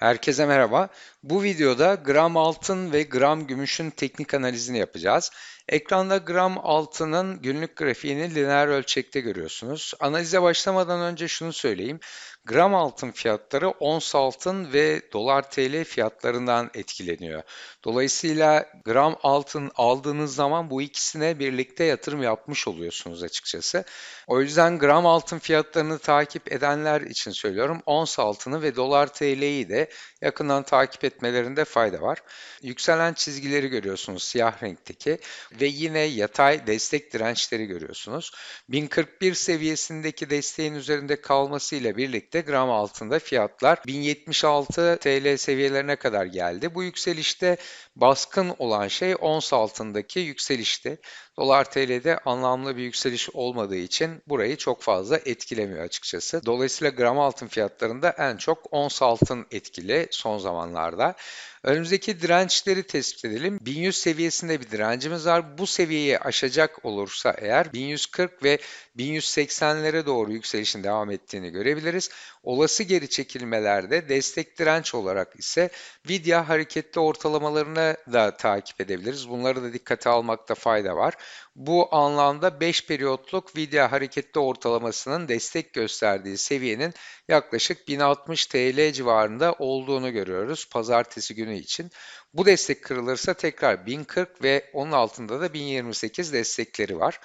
Herkese merhaba. Bu videoda gram altın ve gram gümüşün teknik analizini yapacağız. Ekranda gram altının günlük grafiğini lineer ölçekte görüyorsunuz. Analize başlamadan önce şunu söyleyeyim. Gram altın fiyatları ons altın ve dolar TL fiyatlarından etkileniyor. Dolayısıyla gram altın aldığınız zaman bu ikisine birlikte yatırım yapmış oluyorsunuz açıkçası. O yüzden gram altın fiyatlarını takip edenler için söylüyorum. Ons altını ve dolar TL'yi de yakından takip etmelerinde fayda var. Yükselen çizgileri görüyorsunuz siyah renkteki ve yine yatay destek dirençleri görüyorsunuz. 1041 seviyesindeki desteğin üzerinde kalmasıyla birlikte gram altında fiyatlar 1076 TL seviyelerine kadar geldi. Bu yükselişte baskın olan şey ons altındaki yükselişti. Dolar TL'de anlamlı bir yükseliş olmadığı için burayı çok fazla etkilemiyor açıkçası. Dolayısıyla gram altın fiyatlarında en çok ons altın etkili son zamanlarda. Önümüzdeki dirençleri tespit edelim. 1100 seviyesinde bir direncimiz var. Bu seviyeyi aşacak olursa eğer 1140 ve 1180'lere doğru yükselişin devam ettiğini görebiliriz. Olası geri çekilmelerde destek direnç olarak ise Vidya hareketli ortalamalarını da takip edebiliriz. Bunları da dikkate almakta fayda var. Bu anlamda 5 periyotluk Vidya hareketli ortalamasının destek gösterdiği seviyenin yaklaşık 1060 TL civarında olduğunu görüyoruz pazartesi günü için. Bu destek kırılırsa tekrar 1040 ve onun altında da 1028 destekleri var.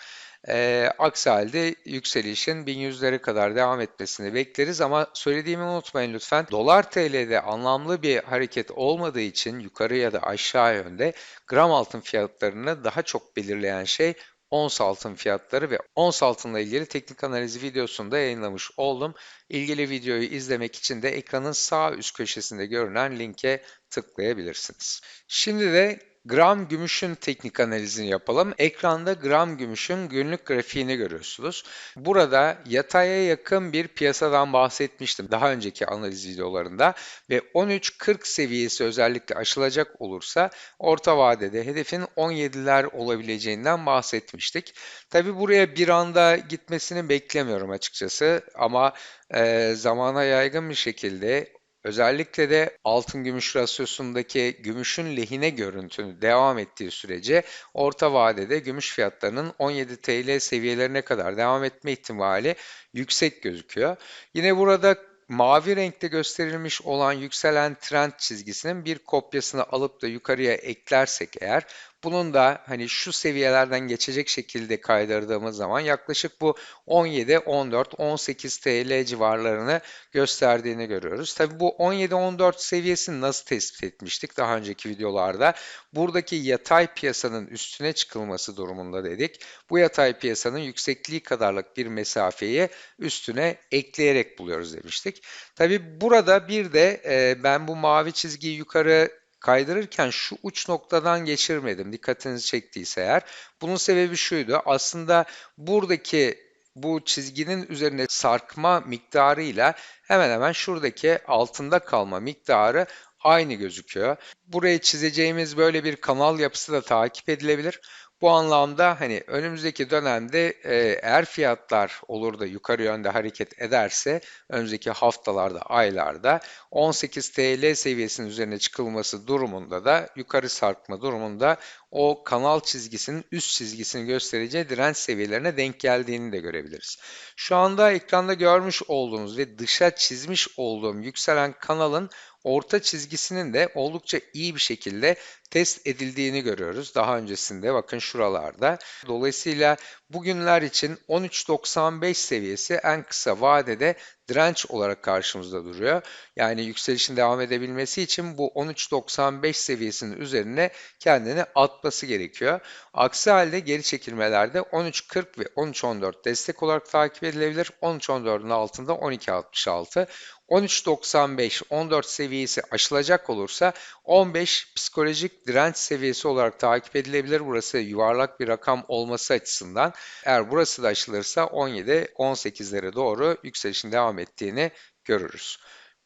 E, aksi halde yükselişin 1100'lere kadar devam etmesini bekleriz ama söylediğimi unutmayın lütfen. Dolar TL'de anlamlı bir hareket olmadığı için yukarı ya da aşağı yönde gram altın fiyatlarını daha çok belirleyen şey ons altın fiyatları ve ons altınla ilgili teknik analizi videosunu da yayınlamış oldum. İlgili videoyu izlemek için de ekranın sağ üst köşesinde görünen linke tıklayabilirsiniz. Şimdi de gram gümüşün teknik analizini yapalım. Ekranda gram gümüşün günlük grafiğini görüyorsunuz. Burada yataya yakın bir piyasadan bahsetmiştim daha önceki analiz videolarında ve 13.40 seviyesi özellikle aşılacak olursa orta vadede hedefin 17'ler olabileceğinden bahsetmiştik. Tabi buraya bir anda gitmesini beklemiyorum açıkçası ama e, zamana yaygın bir şekilde Özellikle de altın gümüş rasyosundaki gümüşün lehine görüntünü devam ettiği sürece orta vadede gümüş fiyatlarının 17 TL seviyelerine kadar devam etme ihtimali yüksek gözüküyor. Yine burada mavi renkte gösterilmiş olan yükselen trend çizgisinin bir kopyasını alıp da yukarıya eklersek eğer bunun da hani şu seviyelerden geçecek şekilde kaydırdığımız zaman yaklaşık bu 17, 14, 18 TL civarlarını gösterdiğini görüyoruz. Tabi bu 17-14 seviyesini nasıl tespit etmiştik daha önceki videolarda? Buradaki yatay piyasanın üstüne çıkılması durumunda dedik. Bu yatay piyasanın yüksekliği kadarlık bir mesafeyi üstüne ekleyerek buluyoruz demiştik. Tabi burada bir de e, ben bu mavi çizgiyi yukarı kaydırırken şu uç noktadan geçirmedim. Dikkatinizi çektiyse eğer. Bunun sebebi şuydu. Aslında buradaki bu çizginin üzerinde sarkma miktarıyla hemen hemen şuradaki altında kalma miktarı aynı gözüküyor. Buraya çizeceğimiz böyle bir kanal yapısı da takip edilebilir. Bu anlamda hani önümüzdeki dönemde e, eğer fiyatlar olur da yukarı yönde hareket ederse önümüzdeki haftalarda, aylarda 18 TL seviyesinin üzerine çıkılması durumunda da yukarı sarkma durumunda o kanal çizgisinin üst çizgisini göstereceği direnç seviyelerine denk geldiğini de görebiliriz. Şu anda ekranda görmüş olduğunuz ve dışa çizmiş olduğum yükselen kanalın orta çizgisinin de oldukça iyi bir şekilde test edildiğini görüyoruz. Daha öncesinde bakın şuralarda. Dolayısıyla bugünler için 13.95 seviyesi en kısa vadede direnç olarak karşımızda duruyor. Yani yükselişin devam edebilmesi için bu 13.95 seviyesinin üzerine kendini atması gerekiyor. Aksi halde geri çekilmelerde 13.40 ve 13.14 destek olarak takip edilebilir. 13.14'ün altında 12.66. 13.95 14 seviyesi aşılacak olursa 15 psikolojik direnç seviyesi olarak takip edilebilir. Burası yuvarlak bir rakam olması açısından. Eğer burası da aşılırsa 17 18'lere doğru yükselişin devam ettiğini görürüz.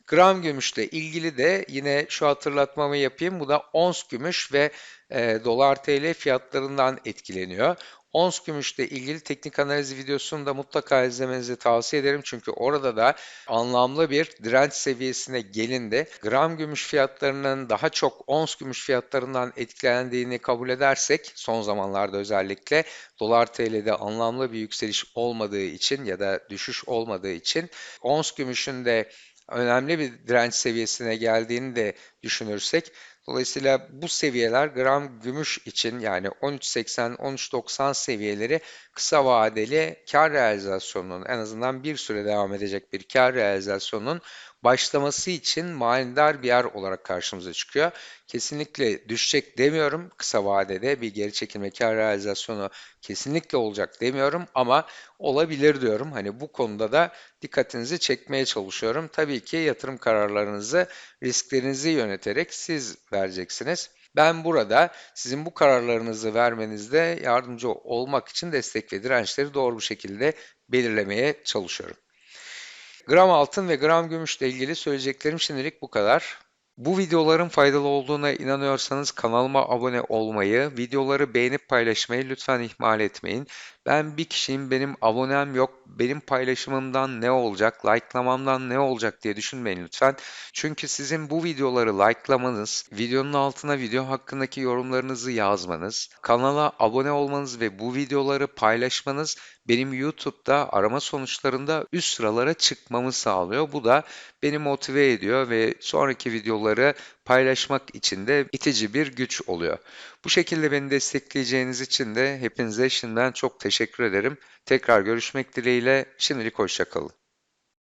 Gram gümüşle ilgili de yine şu hatırlatmamı yapayım. Bu da ons gümüş ve e, dolar TL fiyatlarından etkileniyor. Ons gümüşle ilgili teknik analiz videosunu da mutlaka izlemenizi tavsiye ederim. Çünkü orada da anlamlı bir direnç seviyesine gelindi. Gram gümüş fiyatlarının daha çok ons gümüş fiyatlarından etkilendiğini kabul edersek son zamanlarda özellikle dolar TL'de anlamlı bir yükseliş olmadığı için ya da düşüş olmadığı için ons gümüşün de önemli bir direnç seviyesine geldiğini de düşünürsek Dolayısıyla bu seviyeler gram gümüş için yani 13.80-13.90 seviyeleri kısa vadeli kar realizasyonunun en azından bir süre devam edecek bir kar realizasyonunun başlaması için manidar bir yer olarak karşımıza çıkıyor. Kesinlikle düşecek demiyorum kısa vadede bir geri çekilme kar realizasyonu kesinlikle olacak demiyorum ama olabilir diyorum. Hani bu konuda da dikkatinizi çekmeye çalışıyorum. Tabii ki yatırım kararlarınızı risklerinizi yöneterek siz vereceksiniz. Ben burada sizin bu kararlarınızı vermenizde yardımcı olmak için destek ve dirençleri doğru bir şekilde belirlemeye çalışıyorum. Gram altın ve gram gümüşle ilgili söyleyeceklerim şimdilik bu kadar. Bu videoların faydalı olduğuna inanıyorsanız kanalıma abone olmayı, videoları beğenip paylaşmayı lütfen ihmal etmeyin. Ben bir kişiyim, benim abonem yok, benim paylaşımımdan ne olacak, like'lamamdan ne olacak diye düşünmeyin lütfen. Çünkü sizin bu videoları like'lamanız, videonun altına video hakkındaki yorumlarınızı yazmanız, kanala abone olmanız ve bu videoları paylaşmanız benim YouTube'da arama sonuçlarında üst sıralara çıkmamı sağlıyor. Bu da beni motive ediyor ve sonraki videoları paylaşmak için de itici bir güç oluyor. Bu şekilde beni destekleyeceğiniz için de hepinize şimdiden çok teşekkür ederim. Tekrar görüşmek dileğiyle şimdilik hoşçakalın.